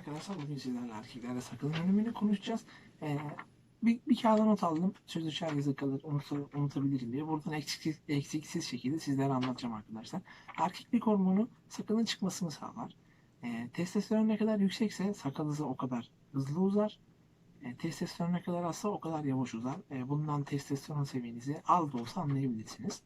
Arkadaşlar bugün sizlerle erkeklerle sakın önümünü konuşacağız. Ee, bir, bir kağıda not aldım. Sözü şarkısı kalır unutu- unutabilirim diye. Buradan eksiksiz, eksiksiz şekilde sizlere anlatacağım arkadaşlar. Erkeklik hormonu sakalın çıkmasını sağlar. Ee, testosteron ne kadar yüksekse sakalınız o kadar hızlı uzar. Ee, testosteron ne kadar azsa o kadar yavaş uzar. Ee, bundan testosteron seviyenizi az da olsa anlayabilirsiniz.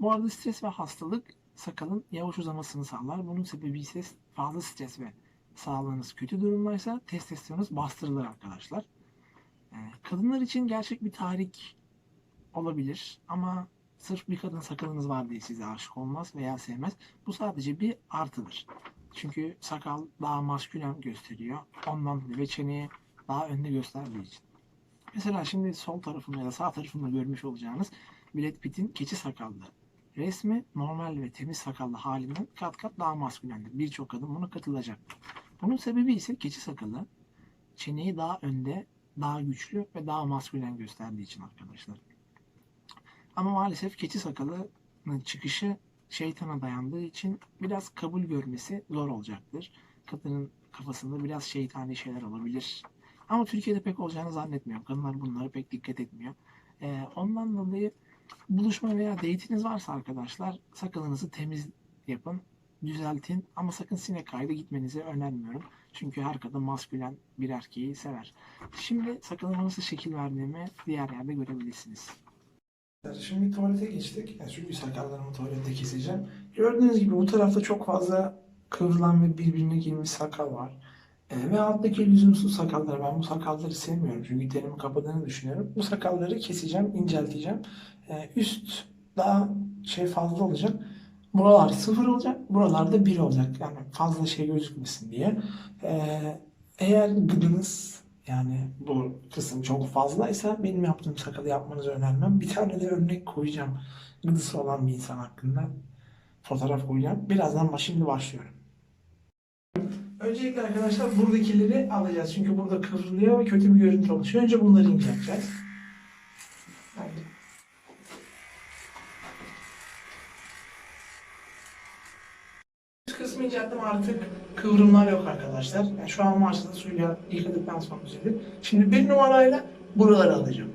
Bu arada stres ve hastalık sakalın yavaş uzamasını sağlar. Bunun sebebi ise fazla stres ve sağlığınız kötü durumdaysa testosteronunuz bastırılır arkadaşlar. Ee, kadınlar için gerçek bir tahrik olabilir ama sırf bir kadın sakalınız var diye size aşık olmaz veya sevmez. Bu sadece bir artıdır. Çünkü sakal daha maskülen gösteriyor. Ondan ve çeneyi daha önde gösterdiği için. Mesela şimdi sol tarafımda ya da sağ tarafımda görmüş olacağınız Brad Pitt'in keçi sakallı resmi normal ve temiz sakallı halinden kat kat daha maskülendir. Birçok kadın buna katılacak. Bunun sebebi ise keçi sakalı çeneyi daha önde, daha güçlü ve daha maskülen gösterdiği için arkadaşlar. Ama maalesef keçi sakalının çıkışı şeytana dayandığı için biraz kabul görmesi zor olacaktır. Kadının kafasında biraz şeytani şeyler olabilir. Ama Türkiye'de pek olacağını zannetmiyorum. Kadınlar bunlara pek dikkat etmiyor. Ee, ondan dolayı buluşma veya date'iniz varsa arkadaşlar sakalınızı temiz yapın, düzeltin ama sakın sinek kaydı gitmenizi önermiyorum. Çünkü her kadın maskülen bir erkeği sever. Şimdi sakalıma nasıl şekil verdiğimi diğer yerde görebilirsiniz. Şimdi tuvalete geçtik. Yani çünkü sakallarımı tuvalette keseceğim. Gördüğünüz gibi bu tarafta çok fazla kıvrılan ve birbirine girmiş sakal var. Ee, ve alttaki lüzumsuz sakalları ben bu sakalları sevmiyorum. Çünkü derimi kapadığını düşünüyorum. Bu sakalları keseceğim, incelteceğim. Ee, üst daha şey fazla olacak. Buralar sıfır olacak. Buralarda bir olacak. Yani fazla şey gözükmesin diye. Ee, eğer gıdınız yani bu kısım çok fazlaysa benim yaptığım sakalı yapmanızı önermem. Bir tane de örnek koyacağım. Gıdısı olan bir insan hakkında fotoğraf koyacağım. Birazdan şimdi başlıyorum. Öncelikle arkadaşlar buradakileri alacağız. Çünkü burada kıvrılıyor ve kötü bir görüntü oluşuyor. Önce bunları incelteceğiz. Kısmı incelttim artık kıvrımlar yok arkadaşlar. Yani şu an maçta suyla yıkadıktan sonra düzelir. Şimdi bir numarayla buraları alacağım.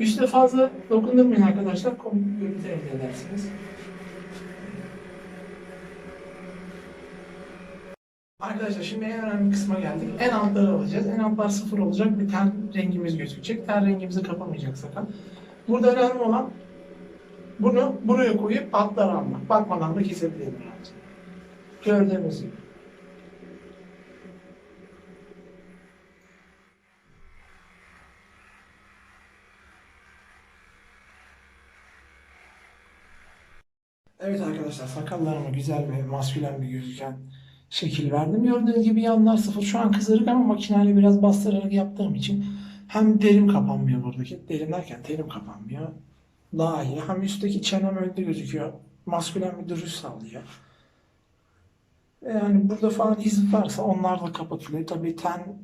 Üste fazla dokundurmayın arkadaşlar. Komik bir elde edersiniz. Arkadaşlar şimdi en önemli kısma geldik. En altları alacağız. En altlar sıfır olacak. Bir ten rengimiz gözükecek. Ten rengimizi kapamayacak sakal. Burada önemli olan bunu buraya koyup altları almak. Bakmadan da kesebilirim. Gördüğünüz gibi. Evet arkadaşlar sakallarıma güzel ve maskülen bir gözüken şekil verdim. Gördüğünüz gibi yanlar sıfır. Şu an kızarık ama makineyle biraz bastırarak yaptığım için hem derim kapanmıyor buradaki. Derim derken terim kapanmıyor. Daha iyi. Hem üstteki çenem önde gözüküyor. Maskülen bir duruş sağlıyor. Ve Yani burada falan iz varsa onlar da kapatılıyor. Tabii ten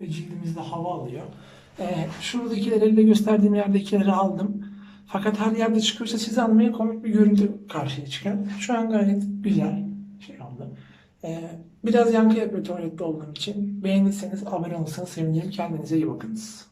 ve cildimizde hava alıyor. Ee, şuradakileri elle gösterdiğim yerdekileri aldım. Fakat her yerde çıkıyorsa sizi almaya komik bir görüntü karşıya çıkar. Şu an gayet güzel şey oldu. Ee, biraz yankı yapıyor tuvalette olduğum için. Beğenirseniz abone olursanız sevinirim. Kendinize iyi bakınız.